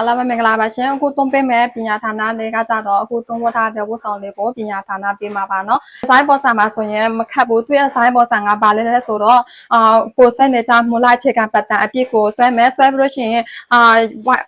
အားလုံးပဲမင်္ဂလာပါရှင်အခုသုံးပေးမဲ့ပညာဌာနလေးကကြတော့အခုသုံးဝတ်ထားတဲ့ဝတ်ဆောင်လေးကိုပညာဌာနပေးမှာပါเนาะဇိုင်းပေါ်ဆာမှာဆိုရင်မခတ်ဘူးသူရဲ့ဇိုင်းပေါ်ဆာကပါလဲလဲဆိုတော့အာကိုဆွဲနေကြမူလာအခြေခံပတ်တန်အပြည့်ကိုဆွဲမယ်ဆွဲပြီးလို့ရှိရင်အာ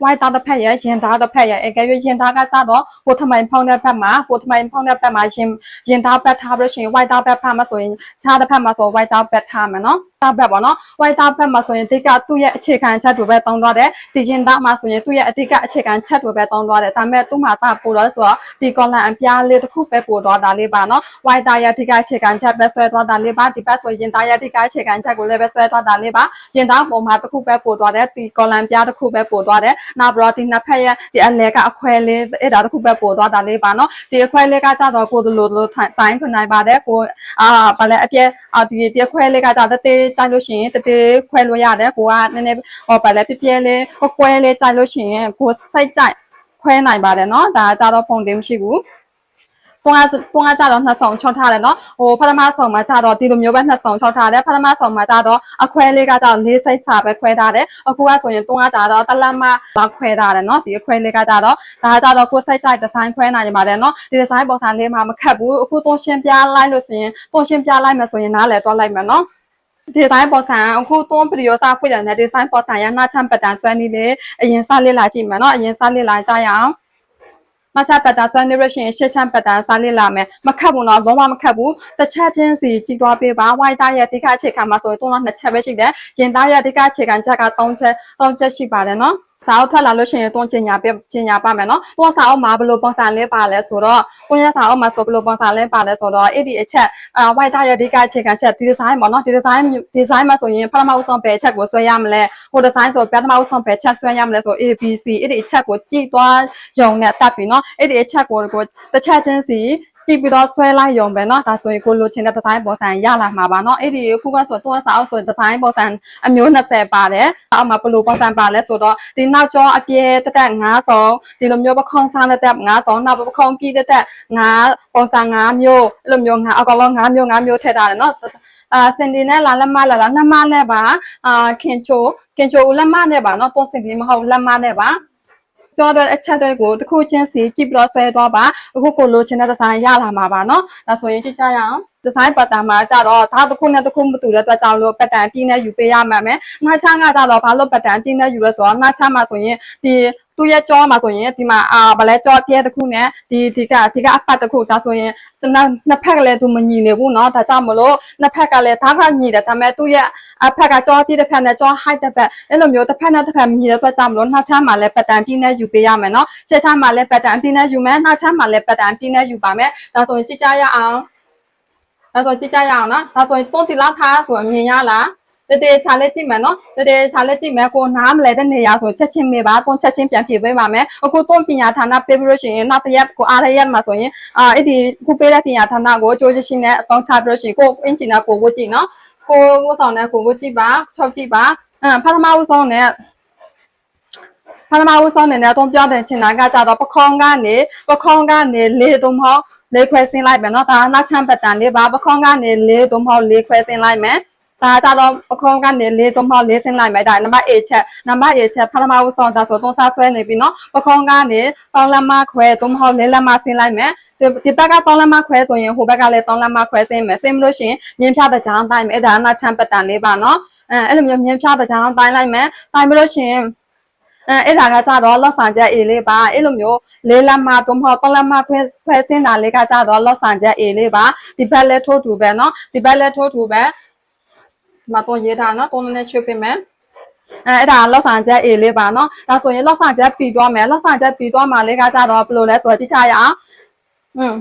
ဝိုက်သားတစ်ဖက်ရရင်သားတစ်ဖက်ရအကယ်၍ရင်သားကကြတော့ဟိုထမိုင်ဖောင်းတဲ့ဖက်မှာဟိုထမိုင်ဖောင်းတဲ့ဖက်မှာရင်ရင်သားပတ်ထားပြီးလို့ရှိရင်ဝိုက်သားပတ်ဖက်မှာဆိုရင်ခြားတစ်ဖက်မှာဆိုဝိုက်သားပတ်ထားမယ်เนาะ သားဘက်ပေါ့နော်။ white သားဘက်မှာဆိုရင်ဒီကသူ့ရဲ့အခြေခံချက်တွေပဲတောင်းသွားတယ်။ဒီရင်သားမှာဆိုရင်သူ့ရဲ့အဓိကအခြေခံချက်တွေပဲတောင်းသွားတယ်။ဒါပေမဲ့သူ့မှာတာပို့တော့ဆိုတော့ဒီ column အပြားလေးတစ်ခုပဲပို့တော့တာလေးပါနော်။ white သားရဲ့အဓိကအခြေခံချက်ပဲဆွဲသွားတာလေးပါ။ဒီဘက်ဆိုရင်သားရဲ့အဓိကအခြေခံချက်ကိုလည်းပဲဆွဲသွားတာလေးပါ။ရင်သားပုံမှာတစ်ခုပဲပို့သွားတယ်။ဒီ column ပြားတစ်ခုပဲပို့သွားတယ်။နောက်ပြီးတော့ဒီနှစ်ဖက်ရဲ့ဒီအလဲကအခွဲလေးအဲ့ဒါတစ်ခုပဲပို့သွားတာလေးပါနော်။ဒီအခွဲလေးကကြတော့ကိုလိုလိုဆိုင်ဖွင့်နိုင်ပါတယ်။ကိုအာဗာလဲအပြဲအာဒီဒီအခွဲလေးကကြတော့တေးကြိုက်လို့ရှိရင်တေးသေးခွဲလို့ရတယ်ကိုကနည်းနည်းဟောပါလဲပြပြဲလေးကိုကွဲလေးကြိုက်လို့ရှိရင်ကိုစိတ်ကြိုက်ခွဲနိုင်ပါတယ်เนาะဒါကြတော့ပုံတင်မရှိဘူးတွန်းကတွန်းကကြတော့နှစ်ဆောင်ချော့ထားတယ်เนาะဟိုဖထမဆောင်မှာကြတော့ဒီလိုမျိုးပဲနှစ်ဆောင်ချော့ထားတယ်ဖထမဆောင်မှာကြတော့အခွဲလေးကကြတော့လေးစိတ်စာပဲခွဲထားတယ်အခုကဆိုရင်တွန်းကကြတော့တလမလောက်ခွဲထားတယ်เนาะဒီအခွဲလေးကကြတော့ဒါကြတော့ကိုစိတ်ကြိုက်ဒီဇိုင်းခွဲနိုင်ပါတယ်เนาะဒီဒီဇိုင်းပုံစံလေးမှာမခတ်ဘူးအခုတွန်းရှင်းပြလိုက်လို့ဆိုရင်တွန်းရှင်းပြလိုက်မယ်ဆိုရင်နားလည်တော့လိုက်မယ်เนาะ ဒီဇိုင်းပေါ်ဆန်အခုတွန်းပရီယောစာဖွင့်တယ်နဲ့ဒီဇိုင်းပေါ်ဆန်ရနှာချမ်းပတ်တန်ဆွဲနေလေအရင်စလေ့လာကြည့်မယ်နော်အရင်စလေ့လာကြရအောင်မချပတ်တာဆွဲနေရရှင်ရှစ်ချမ်းပတ်တာစားလေ့လာမယ်မခတ်ဘူးနော်လုံးဝမခတ်ဘူးတစ်ချက်ချင်းစီကြည့်သွားပေးပါဝိုင်းသားရဲ့အဓိကအခြေခံမှာဆိုရင်တွန်းတော့နှစ်ချက်ပဲရှိတယ်ရင်သားရဲ့အဓိကအခြေခံချက်က၃ချက်၃ချက်ရှိပါတယ်နော် စာအုပ်ထွက်လာလို့ရှိရင်တွန်းကျင်ညာပြကျင်ညာပါမယ်နော်။တွန်းစာအုပ်မှာဘယ်လိုပုံစံလေးပါလဲဆိုတော့တွန်းရစာအုပ်မှာဆိုဘယ်လိုပုံစံလေးပါလဲဆိုတော့အဲ့ဒီအချက်အာ white ရဲ့အဓိကအခြေခံချက်ဒီဒီဇိုင်းပေါ့နော်ဒီဒီဇိုင်းဒီဇိုင်းမှာဆိုရင်ပထမဦးဆုံးဘယ်ချက်ကိုဆွဲရမလဲဟိုဒီဇိုင်းဆိုပထမဦးဆုံးဘယ်ချက်ဆွဲရမလဲဆို ABC အဲ့ဒီအချက်ကိုကြည့်သွားရုံနဲ့တတ်ပြီနော်အဲ့ဒီအချက်ကိုကိုတစ်ချက်ချင်းစီ ကြည့်ပြီးတော့ဆွဲလိုက်ရုံပဲเนาะဒါဆိုရင်ကိုလိုချင်တဲ့ဒီဇိုင်းပုံစံရလာမှာပါเนาะအဲ့ဒီခုကဆိုတော့စာအုပ်ဆိုဒီဇိုင်းပုံစံအမျိုး20ပါတယ်အောက်မှာဘယ်လိုပုံစံပါလဲဆိုတော့ဒီနောက်ကျောအပြဲတက်တက်9ဆောင်ဒီလိုမျိုးပခုံးစားတက်တက်9ဆောင်နောက်ပခုံးပြီးတက်တက်9ပုံစံ9မျိုးအဲ့လိုမျိုး9အကောင်လုံး9မျိုး9မျိုးထည့်ထားတယ်เนาะအာစင်ဒီနဲ့လာလက်မလာလာနှမနဲ့ပါအာခင်ချိုခင်ချိုလက်မနဲ့ပါเนาะတော့စင်ဒီမဟုတ်လက်မနဲ့ပါ ပြောတဲ့အချက်တွေကိုတစ်ခုချင်းစီကြည့်ပြီးတော့ဆွဲသွားပါအခုကိုလိုချင်တဲ့ဒီဇိုင်းရလာမှာပါเนาะဒါဆိုရင်ကြည့်ကြရအောင်ဒီဇိုင်းပတ်တန်မှာကြတော့ဒါတစ်ခုနဲ့တစ်ခုမတူတဲ့အတွက်ကြောင့်လို့ပတ်တန်ပြင်းနဲ့ယူပေးရမှာမယ်။နှာချမ်းကကြတော့ဘာလို့ပတ်တန်ပြင်းနဲ့ယူလဲဆိုတော့နှာချမ်းမှာဆိုရင်ဒီ သူ့ရဲ့ကြောမှာဆိုရင်ဒီမှာအာဗလဲကြောပြဲတစ်ခုနဲ့ဒီဒီကဒီကအပတ်တစ်ခုဒါဆိုရင်ကျွန်တော်နှစ်ဖက်ကလည်းသူမညီနေဘူးเนาะဒါကြောင့်မလို့နှစ်ဖက်ကလည်းဒါကညီတယ်ဒါပေမဲ့သူ့ရဲ့အဖက်ကကြောပြည့်တစ်ဖက်နဲ့ကြော height တစ်ဖက်အဲ့လိုမျိုးတစ်ဖက်နဲ့တစ်ဖက်မညီတဲ့အတွက်ကြောင့်မလို့နှာချမ်းမှာလည်းပတ်တန်ပြင်းနဲ့ယူပေးရမယ်เนาะရှက်ချမ်းမှာလည်းပတ်တန်ပြင်းနဲ့ယူမယ်နှာချမ်းမှာလည်းပတ်တန်ပြင်းနဲ့ယူပါမယ်ဒါဆိုရင်ကြည့်ကြရအောင်ဒါဆိုကြည့်ကြရအောင်နော်ဒါဆိုရင်ပုံတီလာထားဆိုရင်မြင်ရလား တတေချာလေးကြည့်မယ်နော်တတေချာလေးကြည့်မယ်ကိုနားမလဲတဲ့နေရာဆိုချက်ချင်းမေးပါတွန်းချက်ချင်းပြန်ဖြေပေးပါမယ်အခုတွန်းပညာဌာနပေးပြီးလို့ရှိရင်နောက်တစ်ရက်ကိုအားရရက်မှာဆိုရင်အာအဲ့ဒီခုပေးတဲ့ပညာဌာနကိုကြိုးချင်းနဲ့အသုံးချပြီးလို့ရှိရင်ကိုအင်ဂျင်နာကိုဝတ်ကြည့်နော်ကိုဝတ်ဆောင်တဲ့ကိုဝတ်ကြည့်ပါချုပ်ကြည့်ပါအမ်ပထမဦးဆုံးနဲ့ပထမဦးဆုံးနေနဲ့တွန်းပြောတဲ့ချင်တာကကြတော့ပခေါင်းကနေပခေါင်းကနေလေတုံးမဟုတ်လေးခွဲဆင်းလိုက်မယ်နော်ဒါနောက်ချမ်းပတ်တန်လေးပါပခေါင်းကနေလေးသုံးပေါက်လေးခွဲဆင်းလိုက်မယ် ဒါကြတော့ပခေါင်းကနေလေးသုံးပေါက်လေးဆင်းလိုက်မယ်ဒါနံပါတ် A ချက်နံပါတ် A ချက်ဖထမဦးဆုံးဒါဆိုသုံးစားဆွဲနေပြီနော်ပခေါင်းကနေတောင်းလက်မခွဲသုံးပေါက်လေးလက်မဆင်းလိုက်မယ်ဒီဘက်ကတောင်းလက်မခွဲဆိုရင်ဟိုဘက်ကလည်းတောင်းလက်မခွဲဆင်းမယ်ဆင်းမလို့ရှိရင်မြင်းဖြပကြောင်တိုင်းမယ်ဒါနောက်ချမ်းပတ်တန်လေးပါနော်အဲအဲ့လိုမျိုးမြင်းဖြပကြောင်တိုင်းလိုက်မယ်တိုင်းမလို့ရှိရင်အဲအဲ့ဒါကကြတော့လော့ဆန်ချက် A လေးပါအဲ့လိုမျိုးလေးလက်မတုံးဖောက်သုံးလက်မခွဲခွဲစင်းတာလေးကကြတော့လော့ဆန်ချက် A လေးပါဒီဘက်လည်းထိုးထူပဲเนาะဒီဘက်လည်းထိုးထူပဲ ဒီမှာသွန်ရေးထားနော်သွန်နဲ့ချွေးပေးမယ်အဲအဲ့ဒါလောက်ဆောင်ချက် A လေးပါနော်ဒါဆိုရင်လောက်ဆောင်ချက်ပြီးသွားမယ်လောက်ဆောင်ချက်ပြီးသွားမှလေးကကြတော့ဘယ်လိုလဲဆိုတော့ကြည့်ချရအောင်อืม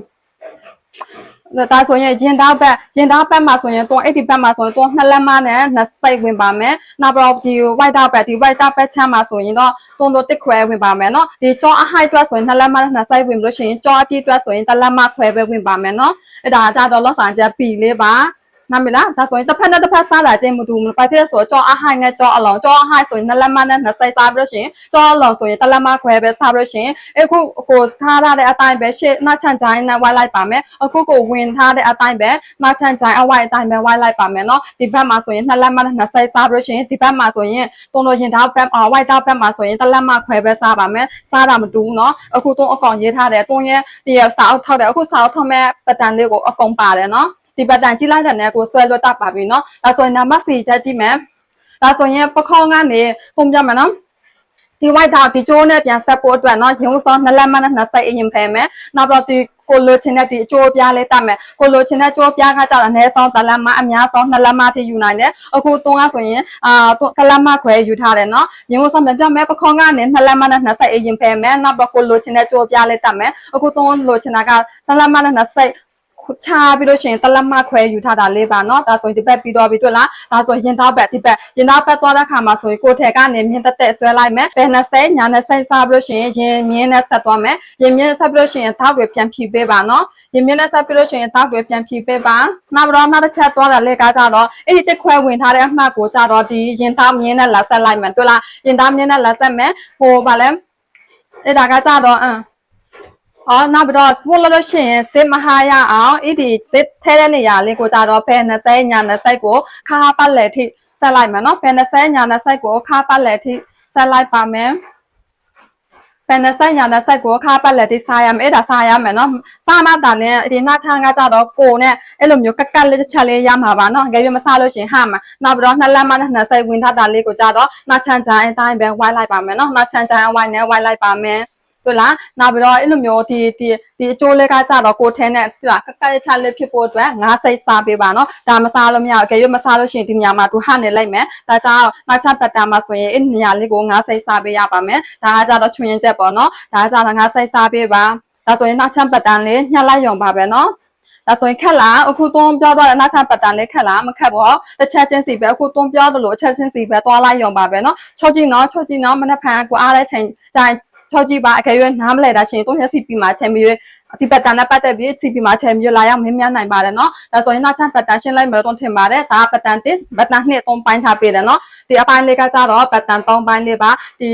ဒါဆိုရင်ရင်သားဘက်ရင်သားဘက်မှာဆိုရင်တွန်း80ဘက်မှာဆိုရင်တွန်းနှစ်လက်မနဲ့နှစ်စိတ်ဝင်ပါမယ်နောက်ပြီးတော့ဒီ white ဘက်ဒီ white ဘက်ချမ်းမှာဆိုရင်တော့တွန်းတို့တစ်ခွဲဝင်ပါမယ်နော်ဒီကြောအဟိုက်အတွက်ဆိုရင်နှစ်လက်မနဲ့နှစ်စိတ်ဝင်လို့ရှိရင်ကြောအပြည့်အတွက်ဆိုရင်တစ်လက်မခွဲပဲဝင်ပါမယ်နော်အဲ့ဒါကြတော့လော့ဆောင်ချက် B လေးပါ နားမလားဒါဆိုရင်တစ်ဖက်နဲ့တစ်ဖက်စားတာချင်းမတူဘူးဘာဖြစ်လဲဆိုတော့ကြောအဟိုင်းနဲ့ကြောအလောင်ကြောအဟိုင်းဆိုရင်နှစ်လက်မနဲ့နှစ်ဆိုင်စားပြီးလို့ရှိရင်ကြောအလောင်ဆိုရင်တစ်လက်မခွဲပဲစားပြီးလို့ရှိရင်အခုကိုစားရတဲ့အတိုင်းပဲရှေ့နှချန်ချိုင်းနဲ့ဝိုင်းလိုက်ပါမယ်အခုကိုဝင်ထားတဲ့အတိုင်းပဲနှချန်ချိုင်းအဝိုင်းအတိုင်းပဲဝိုင်းလိုက်ပါမယ်နော်ဒီဘက်မှာဆိုရင်နှစ်လက်မနဲ့နှစ်ဆိုင်စားပြီးလို့ရှိရင်ဒီဘက်မှာဆိုရင်တုံးလို့ရင်တောက်ဘက်အဝိုင်းတောက်ဘက်မှာဆိုရင်တစ်လက်မခွဲပဲစားပါမယ်စားတာမတူဘူးနော်အခုတုံးအကောင်ရေးထားတယ်တုံးရဲ့ဒီစာအုပ်ထောက်တယ်အခုစာအုပ်ထောက်မဲ့ပတန်လေးကိုအကုန်ပါတယ်နော် ဒီပတ်တန်ကြည့်လိုက်တဲ့နဲ့ကိုဆွဲလွတ်တတ်ပါပြီเนาะဒါဆိုရင်နံပါတ်4ချက်ကြည့်မယ်ဒါဆိုရင်ပခေါင်းကနေပုံပြမယ်နော်ဒီ white ဒါဒီကျိုးနဲ့ပြန်ဆက်ဖို့အတွက်เนาะရင်ဝစောနှစ်လက်မနဲ့နှစ်ဆိုင်အရင်ဖယ်မယ်နောက်တော့ဒီကိုလိုချင်တဲ့ဒီအကျိုးပြားလေးတတ်မယ်ကိုလိုချင်တဲ့ကျိုးပြားကကြတာအနည်းဆုံးတစ်လက်မအများဆုံးနှစ်လက်မထိယူနိုင်တယ်အခုသုံးကဆိုရင်အာတစ်လက်မခွဲယူထားတယ်เนาะရင်ဝစောပြန်ပြမယ်ပခေါင်းကနေနှစ်လက်မနဲ့နှစ်ဆိုင်အရင်ဖယ်မယ်နောက်တော့ကိုလိုချင်တဲ့ကျိုးပြားလေးတတ်မယ်အခုသုံးလိုချင်တာကတစ်လက်မနဲ့နှစ်ဆိုင် ချာပြီးလို့ရှိရင်တလက်မခွဲယူထားတာလေးပါเนาะဒါဆိုရင်ဒီဘက်ပြီးတော့ပြီးတွေ့လားဒါဆိုရင်တော့ဘက်ဒီဘက်ရင်တော့ဘက်သွားတဲ့ခါမှာဆိုရင်ကိုယ်ထက်ကနေမြင်းတက်တက်ဆွဲလိုက်မယ်ဘယ်20ညာ20စားပြီးလို့ရှိရင်ရင်မြင်းနဲ့ဆက်သွားမယ်ရင်မြင်းဆက်ပြီးလို့ရှိရင်တောက်တွေပြန်ဖြီပေးပါเนาะရင်မြင်းနဲ့ဆက်ပြီးလို့ရှိရင်တောက်တွေပြန်ဖြီပေးပါနောက်ပြီးတော့နောက်တစ်ချက်သွားတာလေကားကြတော့အဲ့ဒီတက်ခွဲဝင်ထားတဲ့အမှတ်ကိုကြတော့ဒီရင်တောက်မြင်းနဲ့လက်ဆက်လိုက်မယ်တွေ့လားရင်တောက်မြင်းနဲ့လက်ဆက်မယ်ဟိုဗာလဲအဲ့ဒါကကြတော့အင်း အော်နောက်ပြီးတော့စပို့လို့လို့ရှိရင်စစ်မဟာရအောင်အဲ့ဒီစစ်ထဲတဲ့နေရာလေးကိုကြတော့ဘယ်20ညာ20ကိုခါပတ်လက်ထိဆက်လိုက်မယ်နော်ဘယ်20ညာ20ကိုခါပတ်လက်ထိဆက်လိုက်ပါမယ်ဘယ်20ညာ20ကိုခါပတ်လက်ထိစားရမယ်အဲ့ဒါစားရမယ်နော်စားမှတာနဲ့ဒီနှာချမ်းကကြတော့ကိုနဲ့အဲ့လိုမျိုးကက်ကက်လေးတစ်ချက်လေးရမှာပါနော်ငယ်ရွယ်မစားလို့ရှိရင်ဟာမှာနောက်ပြီးတော့နှစ်လက်မနဲ့20ဝင်ထားတာလေးကိုကြတော့နှာချမ်းချမ်းအတိုင်းပဲဝိုင်းလိုက်ပါမယ်နော်နှာချမ်းချမ်းဝိုင်းနဲ့ဝိုင်းလိုက်ပါမယ် 对လားနောက်ပြီးတော့အဲ့လိုမျိုးဒီဒီဒီအကျိုးလေးကကြတော့ကိုထဲနဲ့ဒီလားကက်ကက်ချလေးဖြစ်ဖို့အတွက်ငါးစိတ်စားပေးပါနော်ဒါမစားလို့မရဘူးအကယ်၍မစားလို့ရှိရင်ဒီနေရာမှာသူဟနေလိုက်မယ်ဒါကြောင့်နောက်ချက်ပတ်တာမှာဆိုရင်အဲ့နေရာလေးကိုငါးစိတ်စားပေးရပါမယ်ဒါကကြတော့ချွင်ရင်ချက်ပေါ့နော်ဒါကကြတော့ငါးစိတ်စားပေးပါဒါဆိုရင်နောက်ချက်ပတ်တန်လေးညှက်လိုက်ရုံပါပဲနော်ဒါဆိုရင်ခက်လားအခုသွန်းပြောတော့တဲ့နောက်ချက်ပတ်တန်လေးခက်လားမခက်ဘူးတစ်ချက်ချင်းစီပဲအခုသွန်းပြောသလိုအချက်ချင်းစီပဲသွားလိုက်ရုံပါပဲနော်ချုပ်ကြည့်နော်ချုပ်ကြည့်နော်မနေ့ဖန်ကိုအားတဲ့ချိန်ကျရင် ချောကြည့်ပါအကယ်၍နားမလဲတာရှင်တော့ရစီပီမှာချင်ပြီးဒီပတ်တန်နဲ့ပတ်သက်ပြီးစီပီမှာချင်ပြီးလာရောက်မင်းများနိုင်ပါတယ်နော်ဒါဆိုရင်နောက်ချပတ်တန်ရှင်းလိုက်မလို့တော့ထင်ပါတယ်ဒါပတ်တန်တစ်ပတ်တန်နှစ်သုံးပိုင်းထားပေးတယ်နော်ဒီအပိုင်းလေးကကြတော့ပတ်တန်သုံးပိုင်းလေးပါဒီ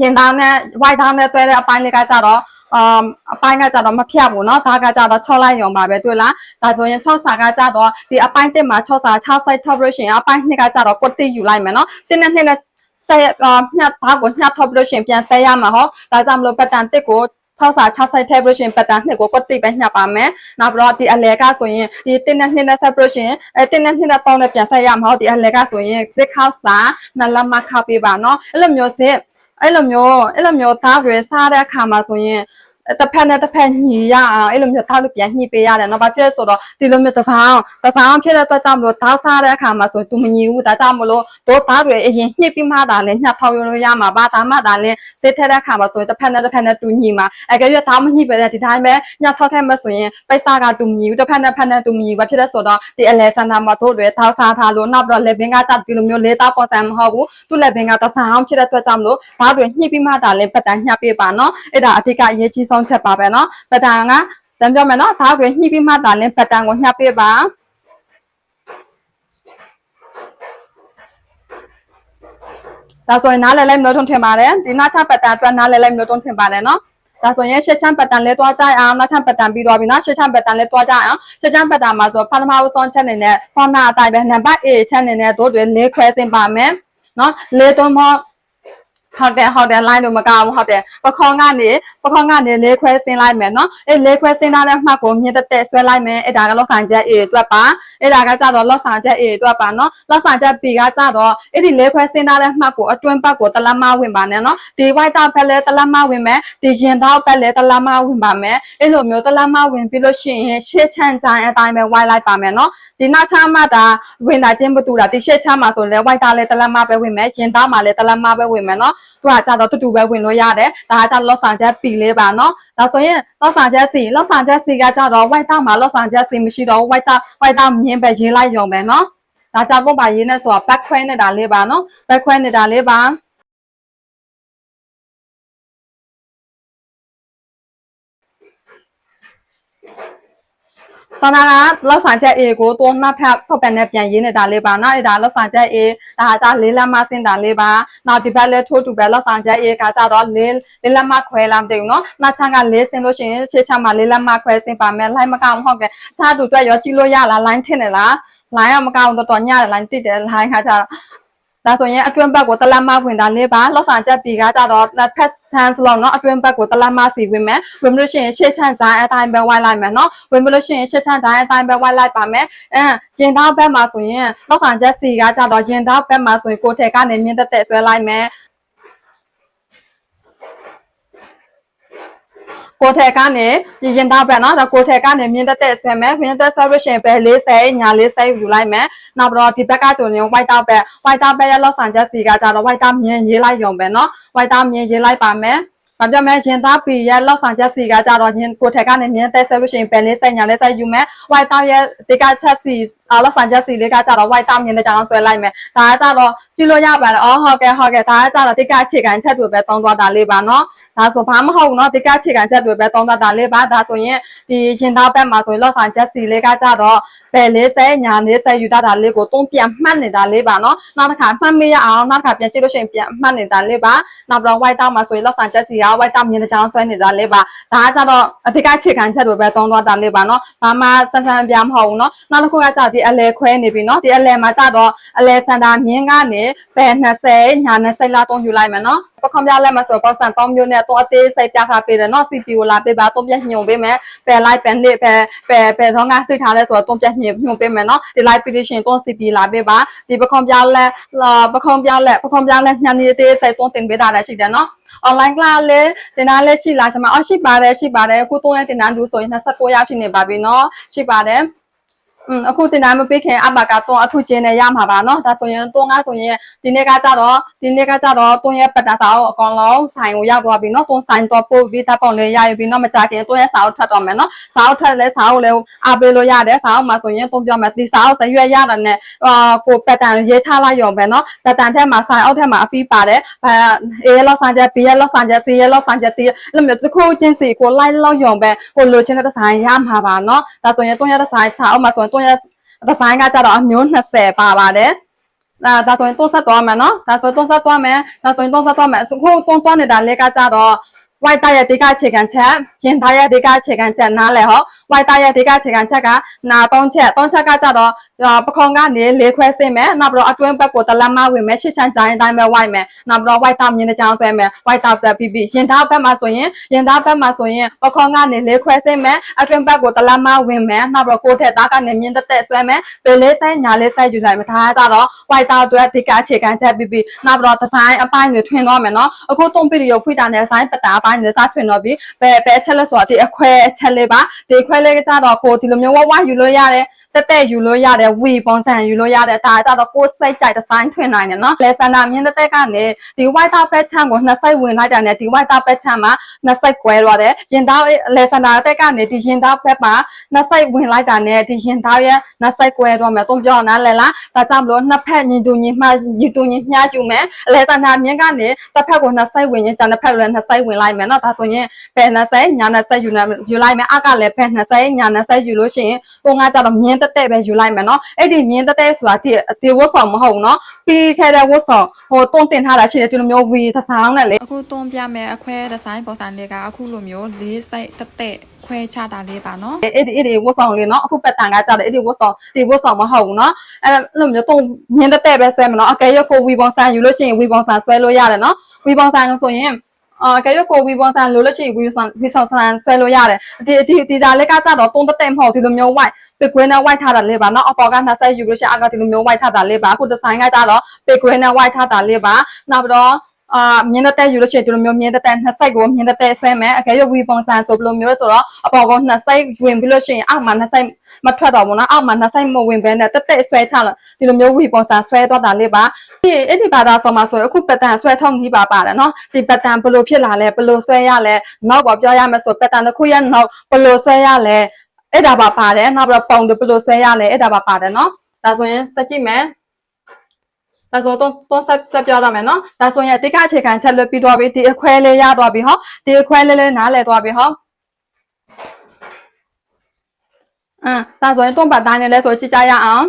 ရင်တောင်းနဲ့ white တောင်းနဲ့တွဲတဲ့အပိုင်းလေးကကြတော့အမ်အပိုင်းကကြတော့မဖြတ်ဘူးเนาะဒါကကြတော့6လိုက်ရုံပါပဲတွေ့လားဒါဆိုရင်6စာကကြတော့ဒီအပိုင်း1မှာ6စာ6 site top လို့ရှိရင်အပိုင်း2ကကြတော့ကွတ်တိယူလိုက်မယ်เนาะတင်းနဲ့နှစ်နဲ့ ဆက်ညှပ်ဘားကိုညှပ်ထုတ်ပြီးလို့ရှင်ပြန်ဆက်ရမှာဟောဒါကြောင့်မလို့ပတ်တန်တစ်ကို6စာ6 site ထည့်ပြီးရှင် pattern နှစ်ကို copy ပဲညှပ်ပါမယ်။နောက်ပြီးတော့ဒီအလဲကဆိုရင်ဒီ1နဲ့2နဲ့ဆက်ပြီးရှင်အဲ1နဲ့2နဲ့3နဲ့ပြန်ဆက်ရမှာဟုတ်ဒီအလဲကဆိုရင်6ခောက်စာနလမခောက်ပေးပါနော်။အဲ့လိုမျိုးစစ်အဲ့လိုမျိုးအဲ့လိုမျိုးသားတွေစားတဲ့အခါမှာဆိုရင် တစ်ဖက်နဲ့တစ်ဖက်ညီရအောင်အဲ့လိုမျိုးတောက်လို့ပြန်ညှိပေးရတယ်နော်ဘာဖြစ်လဲဆိုတော့ဒီလိုမျိုးတစောင်းတစောင်းဖြစ်တဲ့အတွက်ကြောင့်မလို့ဓာတ်စားတဲ့အခါမှာဆိုသူမညီဘူးဒါကြောင့်မလို့တို့သားတွေအရင်ညှိပြီးမှသာလဲညှပ်ဖောက်ရလို့ရမှာပါဒါမှသာလဲစေးထက်တဲ့အခါမှာဆိုရင်တစ်ဖက်နဲ့တစ်ဖက်နဲ့တူညီမှာအကယ်၍ဓာတ်မညှိပဲတဲ့ဒီတိုင်းပဲညှပ်ထောက်ခဲ့မှဆိုရင်ပိတ်စားကတူမညီဘူးတစ်ဖက်နဲ့ဖက်နဲ့တူမညီဘူးဘာဖြစ်လဲဆိုတော့ဒီအလဲဆန်တာမှာတို့တွေဓာတ်စားထားလို့နောက်ပြီးတော့လက်ဘင်းကကြောက်ဒီလိုမျိုးလေးသားပေါ်ဆန်မဟုတ်ဘူးသူ့လက်ဘင်းကတစောင်းဖြစ်တဲ့အတွက်ကြောင့်မလို့ဓာတ်တွေညှိပြီးမှသာလဲပတ်တန်းညှပ်ပေးပါနော်အဲ့ဒါအဓိကအရေးကြီးဆုံးချက်ပါပဲနော်ပတန်ကတမ်းပြောမယ်နော်ဒါကိုညှိပြီးမှတာလင်းပတန်ကိုညှပ်ပေးပါဒါဆိုရင်နားလည်လိုက်မလို့ထုံထင်ပါတယ်ဒီနာချပတန်အတွက်နားလည်လိုက်မလို့ထုံထင်ပါတယ်နော်ဒါဆိုရင်ရှစ်ချမ်းပတန်လေးတွားကြအောင်နောက်ချမ်းပတန်ပြီးတော့ပြီနော်ရှစ်ချမ်းပတန်လေးတွားကြအောင်ရှစ်ချမ်းပတန်မှာဆိုပထမဦးဆုံးချက်အနေနဲ့ဆောင်းနာအတိုင်းပဲနံပါတ် A ချက်အနေနဲ့တို့တွေလေးခွဲစင်ပါမယ်နော်လေးသုံးမော ဟုတ်တယ်ဟုတ်တယ် line လို့မကောင်းဘူးဟုတ်တယ်ပခေါင်ကနေပခေါင်ကနေလေးခွဲဆင်းလိုက်မယ်နော်အဲလေးခွဲဆင်းထားတဲ့မှတ်ကိုမြင့်တက်တက်ဆွဲလိုက်မယ်အဲဒါကလောက်ဆောင်ချက် A အတွက်ပါအဲဒါကကြတော့လောက်ဆောင်ချက် A အတွက်ပါနော်လောက်ဆောင်ချက် B ကကြတော့အဲ့ဒီလေးခွဲဆင်းထားတဲ့မှတ်ကိုအတွင်းဘက်ကိုတလက်မဝင်ပါနဲ့နော်ဒီ white တောက်ဘက်လည်းတလက်မဝင်မယ်ဒီရင်တောက်ဘက်လည်းတလက်မဝင်ပါမယ်အဲ့လိုမျိုးတလက်မဝင်ပြီးလို့ရှိရင်ရှေ့ချမ်းချမ်းအတိုင်းပဲ white လိုက်ပါမယ်နော်ဒီနောက်ချမ်းမှတာဝင်တာချင်းမတူတာဒီရှေ့ချမ်းမှာဆိုလည်း white တောက်လည်းတလက်မပဲဝင်မယ်ရင်တောက်မှာလည်းတလက်မပဲဝင်မယ်နော်သူကကြတော့တူတူပဲဝင်လို့ရတယ်ဒါကကြတော့လော့ဆောင်ချက်ပီလေးပါနော်ဒါဆိုရင်လော့ဆောင်ချက်စီလော့ဆောင်ချက်စီကကြတော့ white မှာလော့ဆောင်ချက်စီမရှိတော့ white white မြင်းပဲရေးလိုက်ရုံပဲနော်ဒါကြောင့်ကိုပါရေးနေဆိုတာ back ခွဲနေတာလေးပါနော် back ခွဲနေတာလေးပါ ဆောင်းနာကလောက်ဆောင်ချက် A ကိုတော့နောက်ထပ်ဆော့ပန်နဲ့ပြန်ရင်းနေတာလေးပါနော်အဲ့ဒါလောက်ဆောင်ချက် A ဒါကကြလေးလက်မဆင်းတာလေးပါနောက်ဒီဘက်လည်းထိုးတူပဲလောက်ဆောင်ချက် A ကကြတော့လေးလေးလက်မခွဲလာမသိဘူးနော်နောက်ချမ်းကလေးဆင်းလို့ရှိရင်ရှေ့ချမ်းမှာလေးလက်မခွဲဆင်းပါမယ်လိုက်မကောင်းဟုတ်ကဲ့ချားတူတွက်ရောကြည့်လို့ရလား line ထင်နေလား line ကမကောင်းတော့တော်ညတယ် line တိတယ် line ခါကြတော့ ဒါဆိုရင်အတွင်းဘက်ကိုတလတ်မဝင်တာလေးပါလောက်ဆောင်ချက် B ကကြတော့ fast chance လောက်နော်အတွင်းဘက်ကိုတလတ်မစီဝင်မယ်ဝင်မလို့ရှိရင်ရှေ့ချမ်းကြားအတိုင်းပဲဝိုင်းလိုက်မယ်နော်ဝင်မလို့ရှိရင်ရှေ့ချမ်းကြားအတိုင်းပဲဝိုင်းလိုက်ပါမယ်အဲရင်တောက်ဘက်မှာဆိုရင်လောက်ဆောင်ချက် C ကကြတော့ရင်တောက်ဘက်မှာဆိုရင်ကိုယ်ထက်ကနေမြင့်တက်တက်ဆွဲလိုက်မယ် ကိုယ်ထက်ကနေဒီရင်တောက်ဘက်နော်ဒါကိုယ်ထက်ကနေမြင့်တက်တက်ဆွဲမယ်မြင့်တက်ဆွဲလို့ရှိရင်ဘယ်40ညာ40ယူလိုက်မယ်နောက်ပြီးတော့ဒီဘက်ကကျုံရင် white top ဘက် white top ဘက်ရဲ့လောက်ဆောင်ချက် C ကကြတော့ white top မြင်ရေးလိုက်ရုံပဲနော် white top မြင်ရေးလိုက်ပါမယ်ဘာပြောမလဲရင်သားပီရဲ့လောက်ဆောင်ချက်စီကကြတော့ရင်ကိုထက်ကနေမြင်းသက်ဆက်လို့ရှိရင်ပယ်လေးဆက်ညာလေးဆက်ယူမယ် white တောက်ရဲ့ဒီကချက်စီ အော်လောက်ဆောင်ချက်စီလေးကကြတော့ white တောက်မြင်းတဲ့ကြောင်ဆွဲလိုက်မယ်ဒါကကြတော့ကြည့်လို့ရပါတယ်အော်ဟုတ်ကဲ့ဟုတ်ကဲ့ဒါကကြတော့ဒီကအခြေခံချက်တွေပဲတုံးသွားတာလေးပါနော်ဒါဆိုဘာမဟုတ်ဘူးเนาะဒီကအခြေခံချက်တွေပဲတုံးသွားတာလေးပါဒါဆိုရင်ဒီရင်သားဘက်မှာဆိုရင်လောက်ဆောင်ချက်စီလေးကကြတော့ပယ်လေးဆက်ညာလေးဆက်ယူတတ်တာလေးကိုတုံးပြန်မှတ်နေတာလေးပါเนาะနောက်တစ်ခါမှတ်မရအောင်နောက်တစ်ခါပြန်ကြည့်လို့ရှိရင်ပြန်မှတ်နေတာလေးပါနောက်ပြီးတော့ white တောက်မှာဆိုရင်လောက်ဆောင်ချက်စီက white တောက်မြင်းတဲ့ကြောင်ဆွဲနေတာလေးပါဒါကကြတော့အဓိကအခြေခံချက်တွေပဲတုံးသွားတာလေးပါเนาะဘာမှဆန်းဆန်းပြမဟုတ်ဘူးเนาะနောက်တစ်ခုကကြဒီ အလဲခွဲနေပြီเนาะဒီအလဲမှာကြတော့အလဲစန္ဒာမြင်းကနေပယ်20ညာ20လောက်တုံးယူလိုက်မယ်เนาะပခုံးပြလက်မှာဆိုပေါ့ဆန်3မျိုးနဲ့တော့အသေးစိတ်ပြထားပေးတယ်เนาะ CPU လာပေးပါတုံးပြညွန်ပေးမယ်ပယ်လိုက်ပယ်နစ်ပယ်ပယ်ပယ်တော့ငါသိထားလဲဆိုတော့တုံးပြညွန်ညွန်ပေးမယ်เนาะဒီ live petition တုံး CPU လာပေးပါဒီပခုံးပြလက်ပခုံးပြလက်ပခုံးပြလက်ညနေသေးစိတ်တုံးတင်ပေးတာလည်းရှိတယ်เนาะ online class လေးတင်တာလည်းရှိလားကျွန်မအော်ရှိပါတယ်ရှိပါတယ်အခုသုံးရက်တင်တာလူဆိုရင်29ရောက်ရှိနေပါပြီเนาะရှိပါတယ် อืมအခုတင်တာမပေးခင်အဘကတော့အထူးချင်းနဲ့ရမှာပါเนาะဒါဆိုရင်သုံးကားဆိုရင်ဒီနေ့ကကြတော့ဒီနေ့ကကြတော့သုံးရက်ပတ်တာစာအုပ်အကောင်လုံးဆိုင်ကိုရောက်သွားပြီเนาะသုံးဆိုင်တော့ပို့ပြီးတပ်ပုံလေးရယူပြီးเนาะမကြခင်သုံးရက်စာအုပ်ထွက်တော့မယ်เนาะစာအုပ်ထွက်လဲစာအုပ်လဲအားပေးလို့ရတယ်စာအုပ်မှာဆိုရင်သုံးပြောမယ်ဒီစာအုပ်စရွက်ရတာနဲ့အာကိုပတ်တန်ရေးချလိုက်ရုံပဲเนาะပတ်တန်ထက်မှာဆိုင်အုပ်ထက်မှာအပြီးပါတယ်အဲအေးလောက်ဆိုင်ချက် B ရဲ့လောက်ဆိုင်ချက် C ရဲ့လောက်ဆိုင်ချက် D အဲ့လိုမျိုးတစ်ခုချင်းစီကိုလိုက်လောက်ရုံပဲကိုလိုချင်တဲ့ဒီဇိုင်းရမှာပါเนาะဒါဆိုရင်သုံးရက်ဒီဇိုင်းစာအုပ်မှာဆို ရင်သုံးရက်ဒီဇိုင်းကကြတော့အမျိုး20ပါပါတယ်ဒါဒါဆိုရင်သုံးဆက်သွားမယ်နော်ဒါဆိုရင်သုံးဆက်သွားမယ်ဒါဆိုရင်သုံးဆက်သွားမယ်အခုသုံးသွားနေတာလေကကြတော့ white တရဲ့ဒီကအခြေခံချက်ရင်သားရဲ့ဒီကအခြေခံချက်နားလဲဟော white တရဲ့ဒီကအခြေခံချက်ကနာ၃ချက်၃ချက်ကကြတော့ပခုံကနေလေးခွဲစင်းမယ်နောက်ပြီးတော့အတွင်းဘက်ကိုတလမဝင်မယ်ရှစ်ချမ်းကြိုင်းအတိုင်းပဲ white မယ်နောက်ပြီးတော့ white တောက်မြင်းတဲ့ကြောင်းဆွဲမယ် white တောက်တက်ပြီးပြီးရင်သားဘက်မှာဆိုရင်ရင်သားဘက်မှာဆိုရင်ပခုံကနေလေးခွဲစင်းမယ်အတွင်းဘက်ကိုတလမဝင်မယ်နောက်ပြီးတော့ကိုယ်ထက်သားကနေမြင်းတက်တက်ဆွဲမယ်ပေလေးဆိုင်ညာလေးဆိုင်ယူလိုက်မယ်ဒါကကြတော့ white တောက်အတွက်ဒီကအခြေခံချက်ပြီးပြီးနောက်ပြီးတော့ဒီဇိုင်းအပိုင်းတွေထွင်တော့မယ်နော်အခုတုံးပီရီယိုဖွိတာနဲ့ဇိုင်းပတာအပိုင်းတွေစထွင်တော့ပြီးဘယ်ဘယ်အချက်လဲဆိုတော့ဒီအခွဲအချက်လေးပါဒီခွဲလေးကြတော့ကိုဒီလိုမျိုးဝဝယူလို့ရတယ် တက်တက်ယူလို့ရတယ်ဝီပုံစံယူလို့ရတယ်ဒါကြတော့ကိုယ်စိတ်ကြိုက်ဒီဇိုင်းထွင်နိုင်တယ်နော်လေဆန္ဒမြင်းတက်တက်ကနေဒီ white top ဘက်ချမ်းကိုနှစ်စိတ်ဝင်လိုက်တာနဲ့ဒီ white top ဘက်ချမ်းမှာနှစ်စိတ်ကွဲသွားတယ်ရင်သားလေဆန္ဒတက်ကနေဒီရင်သားဘက်မှာနှစ်စိတ်ဝင်လိုက်တာနဲ့ဒီရင်သားရဲ့နှစ်စိတ်ကွဲသွားမယ်တုံးပြောနားလဲလားဒါကြောင့်မလို့နှစ်ဖက်ညီတူညီမှညီတူညီမျှယူမယ်လေဆန္ဒမြင်းကနေတစ်ဖက်ကိုနှစ်စိတ်ဝင်ရင်ကျန်တစ်ဖက်လည်းနှစ်စိတ်ဝင်လိုက်မယ်နော်ဒါဆိုရင်ဘယ်နှစ်စိတ်ညာနှစ်စိတ်ယူနေယူလိုက်မယ်အကလည်းဘယ်နှစ်စိတ်ညာနှစ်စိတ်ယူလို့ရှိရင်ကိုငါကြတော့မြင်းတက်တက်ပဲယူလိုက်မယ်နော်အဲ့ဒီမြင်းတက်တက်ဆိုတာဒီဒီဝတ်ဆောင်မဟုတ်ဘူးနော်ပြီးခဲ့တဲ့ဝတ်ဆောင်ဟိုတွန်းတင်ထားတာရှိတယ်ဒီလိုမျိုးဝီသဆောင်နဲ့လေအခုတွန်းပြမယ်အခွဲဒီဇိုင်းပေါ်ဆိုင်တွေကအခုလိုမျိုးလေးစိတ်တက်တက်ခွဲချတာလေးပါနော်အဲ့ဒီအဲ့ဒီဝတ်ဆောင်လေးနော်အခုပတ်တန်ကကြတယ်အဲ့ဒီဝတ်ဆောင်ဒီဝတ်ဆောင်မဟုတ်ဘူးနော်အဲ့လိုမျိုးတွန်းမြင်းတက်တက်ပဲဆွဲမယ်နော်အကယ်၍ကိုဝီပုံစံယူလို့ရှိရင်ဝီပုံစံဆွဲလို့ရတယ်နော်ဝီပုံစံဆိုရင်အာကဲရကိုဝီဘွန်ဆန်လို့လို့ရှိရင်ဝီဆန်ဝီဆောင်ဆန်ဆွဲလို့ရတယ်ဒီဒီဒီဒါလေးကကြတော့တုံးတက်မဟုတ်ဒီလိုမျိုး white ပကွေးနဲ့ white ထားတာလေးပါเนาะအပေါ်က20ယူလို့ရှိရင်အကဒီလိုမျိုး white ထားတာလေးပါအခုဒီဇိုင်းကကြတော့ပကွေးနဲ့ white ထားတာလေးပါနောက်ပြီးတော့အာမြင်းတဲ့ယူလို့ရှိရင်ဒီလိုမျိုးမြင်းတဲ့နှစ်စိုက်ကိုမြင်းတဲ့ဆွဲမယ်အကယ်၍ဝီပုံစံဆိုဘယ်လိုမျိုးလဲဆိုတော့အပေါ်ကနှစ်စိုက်ဝင်ပြီးလို့ရှိရင်အောက်မှာနှစ်စိုက်မထွက်တော့ဘူးနော်အောက်မှာနှစ်ဆိုင်မဝင်ဘဲနဲ့တက်တက်ဆွဲချလာဒီလိုမျိုးဝီပေါ်စာဆွဲတော့တာလေးပါဒီအဲ့ဒီဘာသာဆောင်မှာဆိုရင်အခုပတန်ဆွဲထုံကြီးပါပါတယ်နော်ဒီပတန်ဘယ်လိုဖြစ်လာလဲဘယ်လိုဆွဲရလဲနောက်ပါပြောရမယ်ဆိုပတန်တစ်ခုရဲ့နောက်ဘယ်လိုဆွဲရလဲ အဲ့ဒါပါပါတယ်နောက်ပြီးတော့ပုံတွေဘယ်လိုဆွဲရလဲအဲ့ဒါပါပါတယ်နော်ဒါဆိုရင်စကြည့်မယ်ဒါဆိုတော့တော့ဆက်ဆက်ပြောရမယ်နော်ဒါဆိုရင်အတိတ်အခြေခံချက်လွတ်ပြီးတော့ပြီဒီအခွဲလေးရတော့ပြီဟောဒီအခွဲလေးလေးနားလည်သွားပြီဟောอืมဒါဆိုရင်တွန်းပတ်တိုင်းနေလဲဆိုကြည့်ကြရအောင်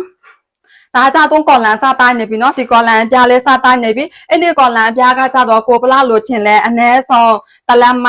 ဒါကြတော့ကော်လန်စားတိုင်းနေပြီနော်ဒီကော်လန်အပြားလဲစားတိုင်းနေပြီအဲ့ဒီကော်လန်အပြားကကြတော့ကိုပလလိုချင်လဲအ ਨੇ ဆုံးတလမ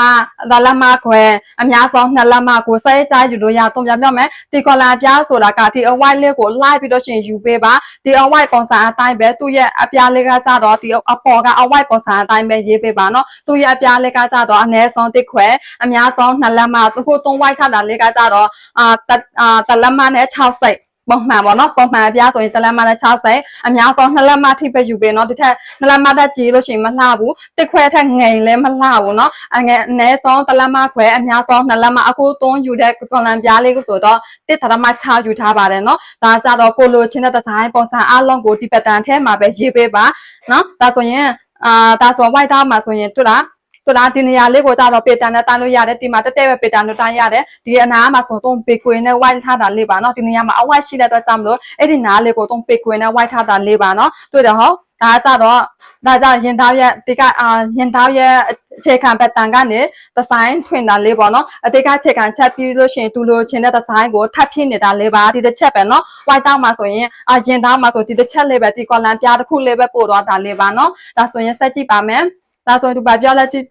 တလမခွဲအများဆုံးနှစ်လမကိုစဲကြယူလို့ရသုံးပြမြောက်မယ်ဒီကော်လန်အပြားဆိုတာကဒီအဝိုက်လေးကိုလိုက်ပြီးတော့ရှင်ယူပေးပါဒီအဝိုက်ပုံစံအတိုင်းပဲသူ့ရဲ့အပြားလေးကကြတော့ဒီအပေါ်ကအဝိုက်ပုံစံအတိုင်းပဲရေးပေးပါနော်သူ့ရဲ့အပြားလေးကကြတော့အ ਨੇ ဆုံးတစ်ခွဲအများဆုံးနှစ်လမသူ့ကိုသုံးဝိုက်ထတာလေးကကြတော့အာတလမနဲ့6စိတ် ပုံမှန်ပေါ့နော်ပုံမှန်အပြားဆိုရင်တစ်လက်မနဲ့60အများဆုံးနှစ်လက်မထိပဲယူပေးနော်ဒီထက်နှစ်လက်မတက်ကြီးလို့ရှိရင်မလှဘူးတစ်ခွဲထက်ငိန်လည်းမလှဘူးနော်အငယ်အနည်းဆုံးတစ်လက်မခွဲအများဆုံးနှစ်လက်မအခုသွန်းယူတဲ့ကွန်လန်ပြားလေးကိုဆိုတော့တစ်ထက်မ6ယူထားပါတယ်နော်ဒါကြတော့ကိုလိုချင်းတဲ့ဒီဇိုင်းပုံစံအလုံးကိုဒီပက်တန်ထဲမှာပဲရေးပေးပါနော်ဒါဆိုရင်အာဒါဆို white တောက်မှာဆိုရင်တွေ့လား တို့လားဒီနေရာလေးကိုကြတော့ပေတန်နဲ့တန်းလို့ရတယ်ဒီမှာတက်တက်ပဲပေတန်လို့တန်းရတယ်ဒီအနားမှာဆိုတော့ပေကွင်နဲ့ white ထားတာလေးပါနော်ဒီနေရာမှာအဝိုက်ရှိတဲ့အတွက်ကြောင့်မလို့အဲ့ဒီနားလေးကိုတော့ပေကွင်နဲ့ white ထားတာလေးပါနော်တွေ့တယ်ဟုတ်ဒါကြတော့ဒါကြရင်သားရဲ့ဒီကအာရင်သားရဲ့အခြေခံပတ်တန်ကနေဒီဇိုင်းထွင်တာလေးပေါ့နော်အတိတ်ကအခြေခံချက်ပြီးလို့ရှိရင်သူလိုချင်တဲ့ဒီဇိုင်းကိုထပ်ဖြည့်နေတာလေးပါဒီတစ်ချက်ပဲနော် white တောက်မှာဆိုရင်အာရင်သားမှာဆိုဒီတစ်ချက်လေးပဲဒီ column ပြားတစ်ခုလေးပဲပို့သွားတာလေးပါနော်ဒါဆိုရင်ဆက်ကြည့်ပါမယ် ဒါဆိုရင်ဒီပါပြလက်ကြည့်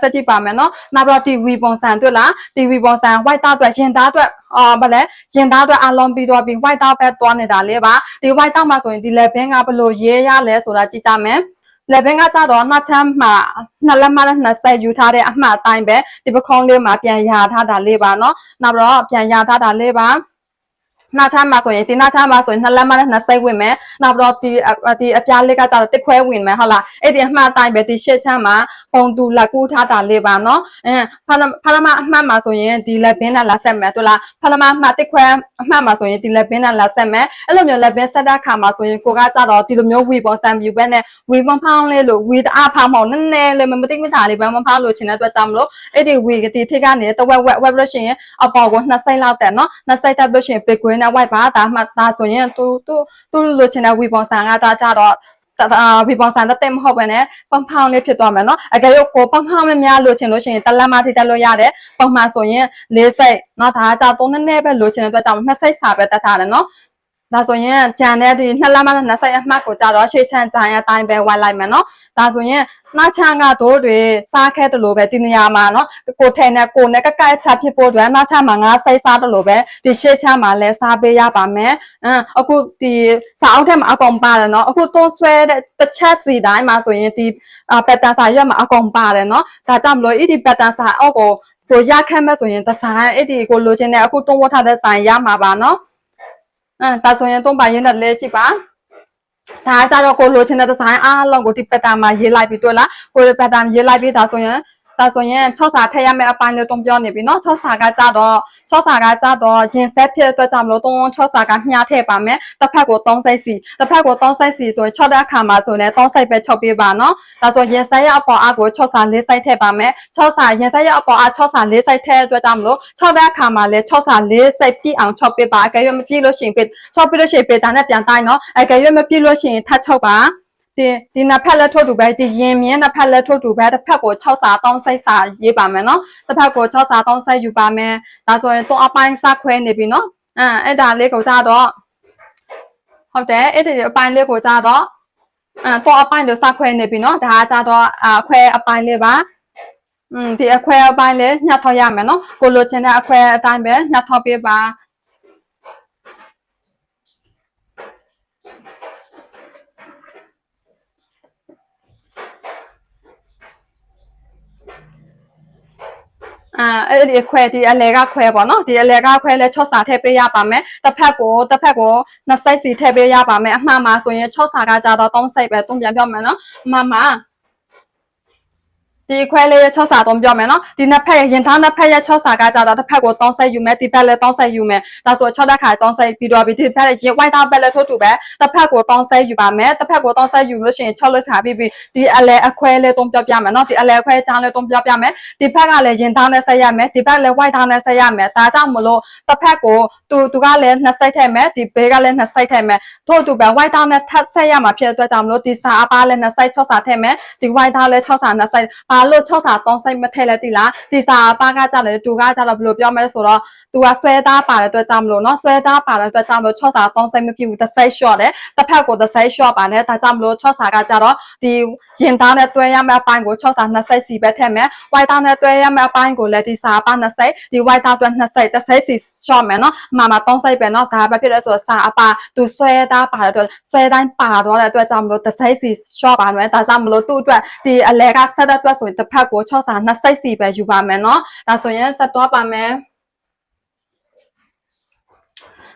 ဆက်ကြည့်ပါမယ်နော်နောက်ပြီးတော့ TV ပုံစံတွေ့လား TV ပုံစံ white သားအတွက်ရင်သားအတွက်အာဘာလဲရင်သားအတွက်အလုံးပြီးတော့ပြီး white သားပဲသွားနေတာလေပါဒီ white သားမှာဆိုရင်ဒီ level ကဘယ်လိုရေးရလဲဆိုတာကြည့်ကြမယ် level ကကြတော့နှစ်ချမ်းမှာနှစ်လက်မနဲ့နှစ်ဆက်ယူထားတဲ့အမှတ်အတိုင်းပဲဒီပခုံးလေးမှာပြန်ရထားတာလေးပါနော်နောက်ပြီးတော့ပြန်ရထားတာလေးပါ နှာချမ်းမှာဆိုရင်ဒီနှာချမ်းမှာဆိုရင်နှစ်လက်မနဲ့နှစ်စိတ်ဝင်မယ်နောက်ပြီးတော့ဒီဒီအပြားလေးကကြတော့တစ်ခွဲဝင်မယ်ဟုတ်လားအဲ့ဒီအမှားတိုင်းပဲဒီရှစ်ချမ်းမှာပုံတူလက်ကူးထားတာလေးပါနော်အဲဖာဖာမအမှားမှာဆိုရင်ဒီလက်ဘင်းနဲ့လာဆက်မယ်တို့လားဖာမအမှားတစ်ခွဲအမှားမှာဆိုရင်ဒီလက်ဘင်းနဲ့လာဆက်မယ်အဲ့လိုမျိုးလက်ဘင်းဆက်တဲ့ခါမှာဆိုရင်ကိုကကြတော့ဒီလိုမျိုးဝီပေါ်ဆန်ပြူပဲနဲ့ဝီပေါ်ဖောင်းလေးလို့ဝီတအားဖောင်းဖောင်းနည်းနည်းလေးမမသိမသာလေးပဲမဖောင်းလို့ချင်တဲ့အတွက်ကြောင့်မလို့အဲ့ဒီဝီကတိထိကနေတဝက်ဝက်ဝက်လို့ရှိရင်အပေါ်ကိုနှစ်စိတ်လောက်တက်နော်နှစ်စိတ်တက်လို့ရှိရင်ပစ်ကွင်းနဲ့ဝိုက်ပါဒါမှဒါဆိုရင်သူသူသူလိုချင်တဲ့ဝီပုံစံကဒါကြတော့အာဝီပုံစံတက်မဟုတ်ပဲနဲ့ပုံဖောင်းလေးဖြစ်သွားမယ်နော်အကယ်၍ကိုပုံဖောင်းမများလို့ချင်လို့ရှိရင်တလက်မထိတက်လို့ရတယ်ပုံမှန်ဆိုရင်၄စိတ်နော်ဒါကကြောင့်သုံးနည်းနည်းပဲလိုချင်တဲ့အတွက်ကြောင့်နှစ်စိတ်စာပဲတက်ထားတယ်နော် ဒါဆိုရင်ဂျန်တဲ့ဒီနှစ်လက်မနဲ့နှစ်ဆိုင်အမှတ်ကိုကြတော့ရှေ့ချမ်းဂျန်ရဲ့အတိုင်းပဲဝိုင်းလိုက်မယ်နော်ဒါဆိုရင်နှာချမ်းကတို့တွေစားခဲ့တယ်လို့ပဲဒီနေရာမှာနော်ကိုထဲနဲ့ကိုနဲ့ကကက်ချဖြစ်ဖို့အတွက်နှာချမ်းမှာငါစိတ်စားတယ်လို့ပဲဒီရှေ့ချမ်းမှာလဲစားပေးရပါမယ်အင်းအခုဒီစာအုပ်ထဲမှာအကုန်ပါတယ်နော်အခုတွန်းဆွဲတဲ့တစ်ချက်စီတိုင်းမှာဆိုရင်ဒီပက်တန်စာရွက်မှာအကုန်ပါတယ်နော်ဒါကြောင့်မလို့ဒီပက်တန်စာအောက်ကိုကိုရခက်မဲ့ဆိုရင်ဒီဇိုင်းအဲ့ဒီကိုလိုချင်တဲ့အခုတွန်းဝတ်ထားတဲ့ဆိုင်ရမှာပါနော် အဲဒါဆိုရင်သုံးပါရင်းနဲ့လဲကြည့်ပါဒါကြတော့ကိုလိုချင်တဲ့ဒီဇိုင်းအားလုံးကိုဒီပက်တန်မှာရေးလိုက်ပြီးတွေ့လားကိုပက်တန်ရေးလိုက်ပြီးဒါဆိုရင် ဒါဆိုရင်6စာထည့်ရမယ့်အပိုင်းလေးတုံးပြောနေပြီเนาะ6စာကကြတော့6စာကကြတော့ရင်ဆက်ဖြစ်တဲ့အတွက်ကြောင့်မလို့3 6စာကမျှထည့်ပါမယ်တစ်ဖက်ကို3စိတ်စီတစ်ဖက်ကို3စိတ်စီဆိုရင်6တဲ့အခါမှာဆိုရင်3စိတ်ပဲချုပ်ပေးပါเนาะဒါဆိုရင်ဆက်ရအပေါ်အကို6စာ4စိတ်ထည့်ပါမယ်6စာရင်ဆက်ရအပေါ်အ6စာ4စိတ်ထည့်တဲ့အတွက်ကြောင့်မလို့6တဲ့အခါမှာလည်း6စာ4စိတ်ပြည့်အောင်ချုပ်ပေးပါအကယ်၍မပြည့်လို့ရှိရင်ပြချုပ်ပြီးလို့ရှိရင်ပေတာနဲ့ပြန်တိုင်းเนาะအကယ်၍မပြည့်လို့ရှိရင်ထပ်ချုပ်ပါ ဒီဒီနှစ်ဖက်လက်ထုတ်တူပဲဒီရင်မြင်းနှစ်ဖက်လက်ထုတ်တူပဲတစ်ဖက်ကို6စာ3စိတ်စာရေးပါမယ်နော်တစ်ဖက်ကို6စာ3စိတ်ယူပါမယ်ဒါဆိုရင်တော့အပိုင်းစခွဲနေပြီနော်အဲအဲ့ဒါလေးကိုကြတော့ဟုတ်တယ်အဲ့ဒီအပိုင်းလေးကိုကြတော့အဲတော့အပိုင်းလို့စခွဲနေပြီနော်ဒါကကြတော့အခွဲအပိုင်းလေးပါอืมဒီအခွဲအပိုင်းလေးညှပ်ထောက်ရမယ်နော်ကိုလိုချင်တဲ့အခွဲအတိုင်းပဲညှပ်ထောက်ပေးပါ အာအဲ့ဒီခွဲဒီအလဲကခွဲပေါ့နော်ဒီအလဲကခွဲလဲ6စာထည့်ပေးရပါမယ်တစ်ဖက်ကိုတစ်ဖက်ကိုနှစ်စိတ်စီထည့်ပေးရပါမယ်အမှန်မှာဆိုရင်6စာကကြတော့3စိတ်ပဲတုံးပြန်ပြောမယ်နော်အမှန်မှာ ဒီခွဲလေး6စာတုံးပြောမယ်နော်ဒီနှစ်ဖက်ရင်သားနှစ်ဖက်ရဲ့6စာကကြတော့တစ်ဖက်ကို3စိတ်ယူမယ်ဒီဘက်လည်း3စိတ်ယူမယ်ဒါဆို6တက်ခါ3စိတ်ပြီးတော့ပြီးဒီဘက်ရင် white out ဘက်လည်းထိုးတူပဲတစ်ဖက်ကို3စိတ်ယူပါမယ်တစ်ဖက်ကို3စိတ်ယူလို့ရှိရင်6လို့ချပြီးပြီးဒီအလဲအခွဲလေးတုံးပြောပြမယ်နော်ဒီအလဲအခွဲချောင်းလေးတုံးပြောပြမယ်ဒီဘက်ကလည်းရင်သားနဲ့ဆက်ရမယ်ဒီဘက်လည်း white သားနဲ့ဆက်ရမယ်ဒါကြောင့်မလို့တစ်ဖက်ကိုသူသူကလည်းနှစ်စိတ်ထည့်မယ်ဒီဘေးကလည်းနှစ်စိတ်ထည့်မယ်ထို့တူပဲ white သားနဲ့ထပ်ဆက်ရမှာဖြစ်တဲ့အတွက်ကြောင့်မလို့ဒီစာအပါလည်းနှစ်စိတ်6စာထည့်မယ်ဒီ white သားလည်း6စာနှစ်စိတ်ဘာလို့6စာ3စိတ်မထည့်လဲတိလားဒီစာအပါကကြတယ်တူကကြတော့ဘယ်လိုပြောမလဲဆိုတော့သူကဆွဲသားပါတဲ့အတွက်ကြောင့်မလို့เนาะဆွဲသားပါတဲ့အတွက်ကြောင့်မလို့6စာ3စိတ်မဖြစ်ဘူးတစ်စိတ် short တယ်တစ်ဖက်ကိုတစ်စိတ် short ပါတယ်ဒါကြောင့်မလို့6စာကကြတော့ဒီရင်သားနဲ့တွဲရမယ့်အပိုင်းကို6စာ2စိတ်စီပဲထည့်မယ် white သားနဲ့တွဲရမယ့်အပိုင်းကိုလည်းဒီစာအပါ2စိတ်ဒီ white သားအတွက်2စိတ်တစ်စိတ်စီ short မယ်เนาะအမှန်မှာ3စိတ်ပဲเนาะဒါပဲဖြစ်လဲဆိုတော့စာအပါသူဆွဲသားပါတဲ့အတွက်ဆွဲတိုင်းပါသွားတဲ့အတွက်ကြောင့်မလို့တစ်စိတ်စီ short ပါမယ်ဒါကြောင့်မလို့သူ့အတွက်ဒီအလဲကဆက်တဲ့အတွက်ဆို ရင်တစ်ဖက်ကို6စာ2စိတ်စီပဲယူပါမယ်เนาะဒါဆိုရင်ဆက်သွားပါမယ်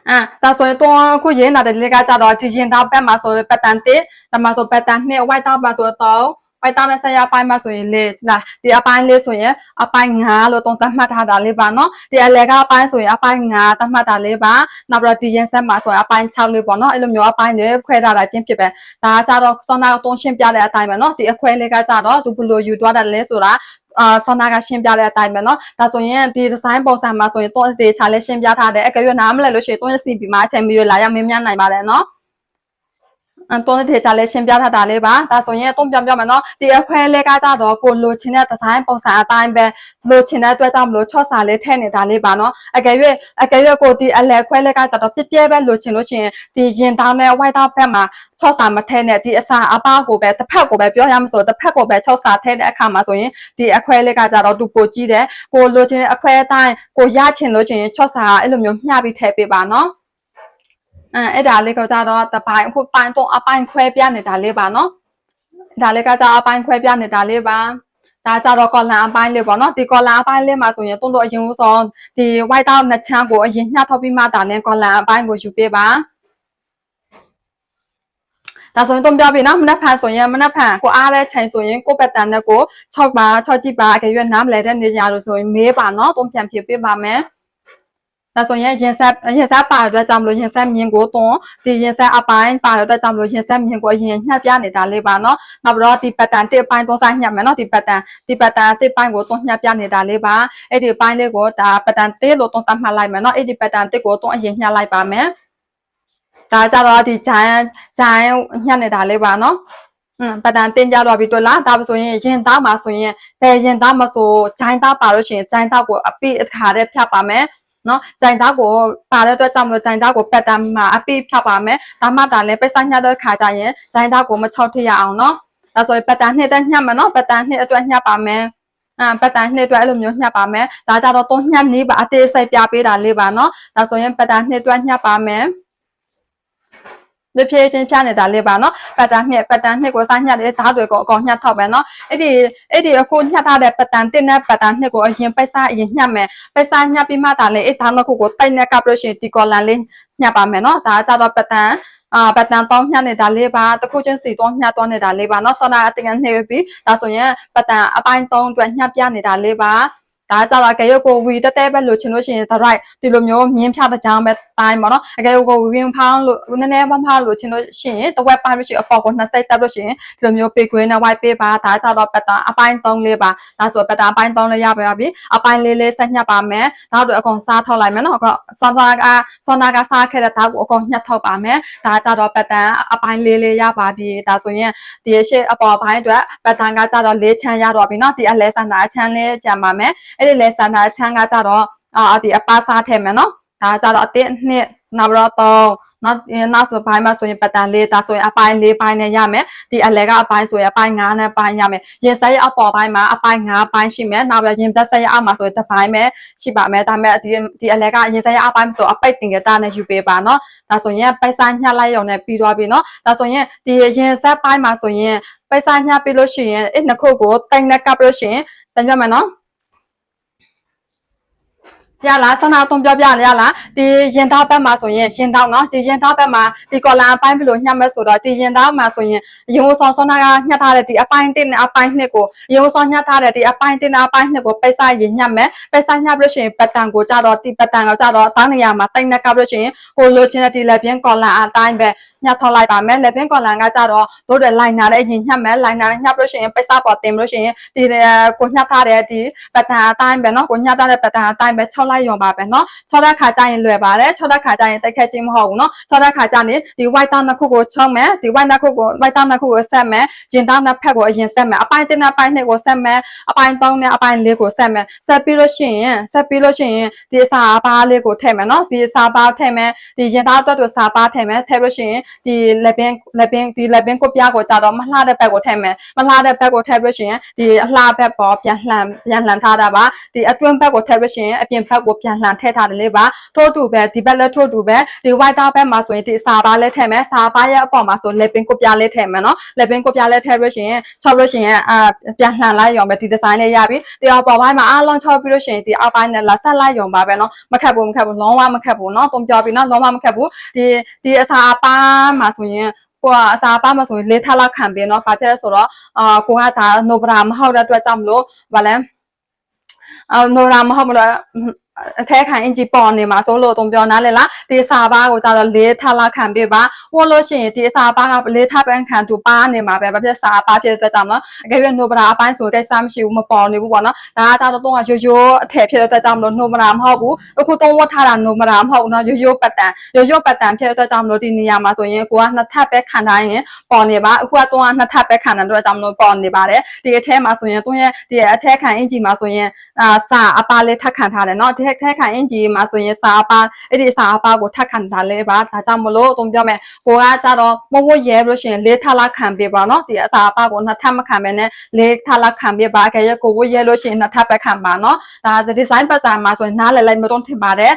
อ่ะဒါဆိုရင်တော့အခုရေးလာတဲ့လေးကကြတော့ဒီရင်သားဘက်မှာဆိုရင်ပတ်တန်တစ်ဒါမှဆိုပတ်တန်နှစ် white သားမှာဆိုတော့ ဝိုက်တာနဲ့ဆက်ရပိုင်းမှာဆိုရင်လေလာဒီအပိုင်းလေးဆိုရင်အပိုင်း9လို့သုံးသတ်မှတ်ထားတာလေးပါเนาะဒီအလဲကအပိုင်းဆိုရင်အပိုင်း9သတ်မှတ်တာလေးပါနောက်ပြီးတော့ဒီရင်ဆက်မှာဆိုရင်အပိုင်း6လေးပေါ့เนาะအဲ့လိုမျိုးအပိုင်းတွေခွဲထားတာချင်းဖြစ်ပဲဒါကကြတော့စောနာတုံးရှင်းပြတဲ့အတိုင်းပဲเนาะဒီအခွဲလေးကကြတော့သူဘယ်လိုယူသွားတယ်လဲဆိုတာအာဆောနာကရှင်းပြတဲ့အတိုင်းပဲเนาะဒါဆိုရင်ဒီဒီဇိုင်းပုံစံမှာဆိုရင်တော့ဒေချာလေးရှင်းပြထားတယ်အကယ်၍နားမလည်လို့ရှိရင်တော့ CP မှာအချိန်မီလာရမင်းများနိုင်ပါတယ်เนาะ အန်တိုနီထေချာလေးရှင်းပြထားတာလေးပါဒါဆိုရင်အသုံးပြောပြမယ်နော်ဒီအခွဲလေးကကြတော့ကိုလိုချင်တဲ့ဒီဇိုင်းပုံစံအတိုင်းပဲလိုချင်တဲ့အတွက်ကြောင့်မလို့ချော့စာလေးထည့်နေတာလေးပါနော်အကယ်၍အကယ်၍ကိုဒီအလဲခွဲလေးကကြတော့ပြပြပဲလိုချင်လို့ရှိရင်ဒီရင်တောင်းနဲ့ white တောင်းဘက်မှာချော့စာမထည့်နဲ့ဒီအစာအပားကိုပဲတစ်ဖက်ကိုပဲပြောရမှာဆိုတစ်ဖက်ကိုပဲချော့စာထည့်တဲ့အခါမှာဆိုရင်ဒီအခွဲလေးကကြတော့သူပိုကြည့်တယ်ကိုလိုချင်တဲ့အခွဲအတိုင်းကိုရချင်လို့ရှိရင်ချော့စာအဲ့လိုမျိုးမျှပြီးထည့်ပေးပါနော် အဲအဲ့ဒါလေးကကြတော့တပိုင်းအခုပိုင်းတော့အပိုင်းခွဲပြနေတာလေးပါနော်ဒါလေးကကြအပိုင်းခွဲပြနေတာလေးပါဒါကြတော့ကော်လန်အပိုင်းလေးပေါ့နော်ဒီကော်လန်အပိုင်းလေးမှာဆိုရင်တုံးတော့အရင်ဆုံးဒီ white out နှစ်ချမ်းကိုအရင်ညှပ်ထောက်ပြီးမှဒါနဲ့ကော်လန်အပိုင်းကိုယူပေးပါဒါဆိုရင်တုံးပြပြီနော်မနက်ဖြန်ဆိုရင်မနက်ဖြန်ကိုအားတဲ့ချိန်ဆိုရင်ကိုပတ်တန်နဲ့ကို6ပါ6ကြည့်ပါအကြွေးနားမလဲတဲ့နေရာလို့ဆိုရင်မေးပါနော်တုံးပြန်ဖြစ်ပေးပါမယ် ဒါဆိုရင်ရင်ဆက်ရင်ဆက်ပါတဲ့အတွက်ကြောင့်မလို့ရင်ဆက်မြင်ကိုတွန်းဒီရင်ဆက်အပိုင်းပါတဲ့အတွက်ကြောင့်မလို့ရင်ဆက်မြင်ကိုအရင်ညှပ်ပြနေတာလေးပါနော်နောက်ပြီးတော့ဒီပတ်တန်တစ်ပိုင်းတွန်းဆိုင်ညှပ်မယ်နော်ဒီပတ်တန်ဒီပတ်တန်တစ်ပိုင်းကိုတွန်းညှပ်ပြနေတာလေးပါအဲ့ဒီပိုင်းလေးကိုဒါပတ်တန်တစ်လို့တွန်းတတ်မှတ်လိုက်မယ်နော်အဲ့ဒီပတ်တန်တစ်ကိုတွန်းအရင်ညှပ်လိုက်ပါမယ်ဒါကြတော့ဒီဂျိုင်းဂျိုင်းညှပ်နေတာလေးပါနော်อืมပတ်တန်တင်ကြတော့ပြီတွေ့လားဒါဆိုရင်ရင်သားမှာဆိုရင်ဘယ်ရင်သားမဆိုဂျိုင်းသားပါလို့ရှိရင်ဂျိုင်းသားကိုအပိအခါတည်းဖြတ်ပါမယ် နော်ကြိုင်သားကိုပါတဲ့အတွက်ကြောင့်မလို့ကြိုင်သားကိုပတ်တမ်းမှာအပိဖြတ်ပါမယ်ဒါမှဒါလည်းပိတ်ဆိုင်ညတဲ့ခါကျရင်ကြိုင်သားကိုမချောက်ထရအောင်နော်ဒါဆိုရင်ပတ်တမ်းနှစ်တက်ညှပ်မယ်နော်ပတ်တမ်းနှစ်အတွက်ညှပ်ပါမယ်အာပတ်တန်နှစ်အတွက်အဲ့လိုမျိုးညှပ်ပါမယ်ဒါကြတော့သုံးညှပ်နေပါအသေးစိတ်ပြပေးတာလေးပါနော်ဒါဆိုရင်ပတ်တန်နှစ်အတွက်ညှပ်ပါမယ် ဒီဖြည့်ချင်းပြနေတာလေးပါနော်ပတ်တန်နှစ်ပတ်တန်နှစ်ကိုစားညှက်တယ်ဓာတ်တွေကိုအကောင်ညှက်ထောက်ပဲနော်အဲ့ဒီအဲ့ဒီအခုညှက်ထားတဲ့ပတ်တန်တစ်နဲ့ပတ်တန်နှစ်ကိုအရင်ပိတ်စားအရင်ညှက်မယ်ပိတ်စားညှက်ပြီးမှဒါလေးအဲ့ဓာတ်နှစ်ခုကိုတိုက်နဲ့ကပ်လို့ရှိရင်ဒီကော်လန်လေးညှက်ပါမယ်နော်ဒါကြတော့ပတ်တန်အာပတ်တန်တောင်းညှက်နေတာလေးပါတခုချင်းစီတောင်းညှက်တော့နေတာလေးပါเนาะဆောနာအတင်ငနှိပ်ပြီးဒါဆိုရင်ပတ်တန်အပိုင်း3အတွက်ညှက်ပြနေတာလေးပါ ဒါကြတော့အကယ်၍ကိုဝီတက်တဲပဲလို့ချင်လို့ရှိရင် the right ဒီလိုမျိုးမြင်းဖြတဲ့ကြောင်းပဲတိုင်းပေါ့နော်အကယ်၍ကိုဝီဝင်ဖောင်းလို့နည်းနည်းမဖောင်းလို့ချင်လို့ရှိရင် the web ပိုင်းလို့ရှိရင်အပေါ်ကိုနှစ်စိတ်တက်လို့ရှိရင်ဒီလိုမျိုးပေကွေးနဲ့ white ပေးပါဒါကြတော့ပတ်တာအပိုင်း3လေးပါဒါဆိုပတ်တာအပိုင်း3လေးရပါပြီအပိုင်းလေးလေးဆက်ညှပ်ပါမယ်နောက်တော့အကုန်စားထောက်လိုက်မယ်နော်အကောင်ဆွန်နာကဆွန်နာကစားခဲ့တဲ့ဒါကိုအကုန်ညှပ်ထောက်ပါမယ်ဒါကြတော့ပတ်တာအပိုင်းလေးလေးရပါပြီဒါဆိုရင်ဒီရှေ့အပေါ်ပိုင်းအတွက်ပတ်တာကကြတော့၄ချမ်းရတော့ပြီနော်ဒီအလဲဆန်တာအချမ်းလေးကြံပါမယ်အဲ့ဒီလဲဆန္ဒချမ်းကကြတော့အာဒီအပါစားထဲမှာနော်ဒါကြတော့အသစ်နှစ်နောက်တော့တော့နောက်နောက်ဆိုပိုင်းမှာဆိုရင်ပတ်တန်လေးဒါဆိုရင်အပိုင်း၄ပိုင်းနဲ့ရမယ်ဒီအလဲကအပိုင်းဆိုရင်အပိုင်း၅နဲ့ပိုင်းရမယ်ရင်ဆိုင်အပေါ်ပိုင်းမှာအပိုင်း၅ပိုင်းရှိမယ်နောက်ပြီးရင်ဘက်ဆိုင်အမှာဆိုရင်တစ်ပိုင်းပဲရှိပါမယ်ဒါပေမဲ့ဒီဒီအလဲကရင်ဆိုင်အပိုင်းဆိုအပိတ်တင်ကြတာနဲ့ယူပေးပါနော်ဒါဆိုရင်ပိုက်ဆိုင်ညှက်လိုက်ရုံနဲ့ပြီးသွားပြီနော်ဒါဆိုရင်ဒီရင်ဆက်ပိုင်းမှာဆိုရင်ပိုက်ဆိုင်ညှက်ပြီးလို့ရှိရင်အဲ့နှစ်ခုကိုတိုင်နဲ့ကပ်လို့ရှိရင်တန်ပြမယ်နော် ရလားဆန္ဒတုံးပြောပြရလားဒီရင်သားဘက်မှာဆိုရင်ရင်သားเนาะဒီရင်သားဘက်မှာဒီကော်လာအပိုင်းဘယ်လိုညှက်မဲ့ဆိုတော့ဒီရင်သားမှာဆိုရင်ရုံဆောင်ဆောနာကညှက်ထားတဲ့ဒီအပိုင်းတစ်နဲ့အပိုင်းနှစ်ကိုရုံဆောင်ညှက်ထားတဲ့ဒီအပိုင်းတစ်နဲ့အပိုင်းနှစ်ကိုပိတ်ဆိုင်ရင်ညှက်မဲ့ပိတ်ဆိုင်ညှက်လို့ရှိရင်ပတ်တန်ကိုကြတော့ဒီပတ်တန်ကိုကြတော့တောင်းနေရမှာတိုင်နဲ့ကပ်လို့ရှိရင်ကိုလိုချင်တဲ့ဒီလက်ပြင်းကော်လာအတိုင်းပဲ ညှပ်ထောက်လိုက်ပါမယ်လက်ပင်ကော်လန်ကကြတော့တို့တွေလိုက်နာတဲ့အရင်ညှပ်မယ်လိုက်နာညှပ်လို့ရှိရင်ပိတ်စပေါ်တင်လို့ရှိရင်ဒီကိုညှပ်ထားတဲ့ဒီပတ်တန်အတိုင်းပဲเนาะကိုညှပ်ထားတဲ့ပတ်တန်အတိုင်းပဲချောက်လိုက်ရုံပါပဲเนาะချောက်တဲ့ခါကျရင်လွယ်ပါတယ်ချောက်တဲ့ခါကျရင်တိုက်ခက်ချင်းမဟုတ်ဘူးเนาะချောက်တဲ့ခါကျရင်ဒီ white တောင်းနှစ်ခုကိုချောက်မယ်ဒီ white နှစ်ခုကို white တောင်းနှစ်ခုကိုဆက်မယ်ရင်တောင်းနှစ်ဖက်ကိုအရင်ဆက်မယ်အပိုင်းတစ်နဲ့အပိုင်းနှစ်ကိုဆက်မယ်အပိုင်းသုံးနဲ့အပိုင်းလေးကိုဆက်မယ်ဆက်ပြီးလို့ရှိရင်ဆက်ပြီးလို့ရှိရင်ဒီအစာပါးလေးကိုထည့်မယ်เนาะဒီအစာပါးထည့်မယ်ဒီရင်သားအတွက်တို့စာပါးထည့်မယ်ထည့်လို့ရှိရင် ဒီလက်ပင်လက်ပင်ဒီလက်ပင်ကိုပြားကိုကြတော့မလှတဲ့ဘက်ကိုထည့်မယ်မလှတဲ့ဘက်ကိုထည့်လို့ရှိရင်ဒီအလှဘက်ပေါ်ပြန်လှန်ပြန်လှန်ထားတာပါဒီအတွင်းဘက်ကိုထည့်လို့ရှိရင်အပြင်ဘက်ကိုပြန်လှန်ထည့်ထားတယ်လေပါထို့တူပဲဒီဘက်လည်းထို့တူပဲဒီ white ဘက်မှာဆိုရင်ဒီစာပါးလည်းထည့်မယ်စာပါးရဲ့အပေါ်မှာဆိုလက်ပင်ကိုပြားလည်းထည့်မယ်နော်လက်ပင်ကိုပြားလည်းထည့်လို့ရှိရင်ချောက်လို့ရှိရင်အာပြန်လှန်လိုက်ရောမယ်ဒီဒီဇိုင်းလေးရပြီဒီအောက်ပေါ်ပိုင်းမှာအားလုံးချောက်ပြီးလို့ရှိရင်ဒီအောက်ပိုင်းနဲ့လာဆက်လိုက်ရောပါပဲနော်မခက်ဘူးမခက်ဘူးလုံးဝမခက်ဘူးနော်ပုံပြောပြီးနော်လုံးဝမခက်ဘူးဒီဒီအစာပါးမှာဆိုရင်ကိုကအစားပါမှာဆိုရင်လေးထလာခံပြီးတော့ဘာဖြစ်လဲဆိုတော့အာကိုကဒါနိုဘရာမဟုတ်တဲ့အတွက်ကြောင့်မလို့ဗာလဲအာနိုရာမဟုတ်မလို့အထက်ခံအင်ဂျီပေါ်နေမှာဆိုလို့တုံပြောနားလေလားဒီစာပါကိုကြတော့လေးထလောက်ခံပြပါဝတ်လို့ရှိရင်ဒီစာပါကလေးထပန်းခံသူပါနေမှာပဲဘာဖြစ်စာပါဖြစ်တဲ့အတွက်ကြောင့်နော်အကယ်၍နိုဘရာအပိုင်းဆိုကိစ္စမရှိဘူးမပေါ်နေဘူးပေါ့နော်ဒါကကြတော့တော့ရိုးရိုးအထက်ဖြစ်တဲ့အတွက်ကြောင့်မလို့နိုဘရာမဟုတ်ဘူးအခုတော့ဝတ်ထားတာနိုဘရာမဟုတ်ဘူးနော်ရိုးရိုးပတ်တန်ရိုးရိုးပတ်တန်ဖြစ်တဲ့အတွက်ကြောင့်မလို့ဒီနေရာမှာဆိုရင်ကိုကနှစ်ထပ်ပဲခံထားရင်ပေါ်နေပါအခုကတော့နှစ်ထပ်ပဲခံတဲ့အတွက်ကြောင့်မလို့ပေါ်နေပါတယ်ဒီအထဲမှာဆိုရင်သူရဲ့ဒီအထက်ခံအင်ဂျီမှာဆိုရင်အာစာအပါလေးထပ်ခံထားတယ်နော်ဒီထက်ခံအင်ဂျီမှာဆိုရင်စာအပါအဲ့ဒီစာအပါကိုထပ်ခံထားလဲပါဒါကြောင့်မလို့အသုံးပြောမယ်ကိုကကြတော့မဝတ်ရဲလို့ရှိရင်လေးထလာခံပေးပါနော်ဒီအစာအပါကိုနှစ်ထပ်မခံဘဲနဲ့လေးထလာခံပေးပါအကယ်၍ကိုဝတ်ရဲလို့ရှိရင်နှစ်ထပ်ပဲခံပါနော်ဒါဒီဇိုင်းပတ်စံမှာဆိုရင်နားလည်လိုက်မတော့ထင်ပါတယ်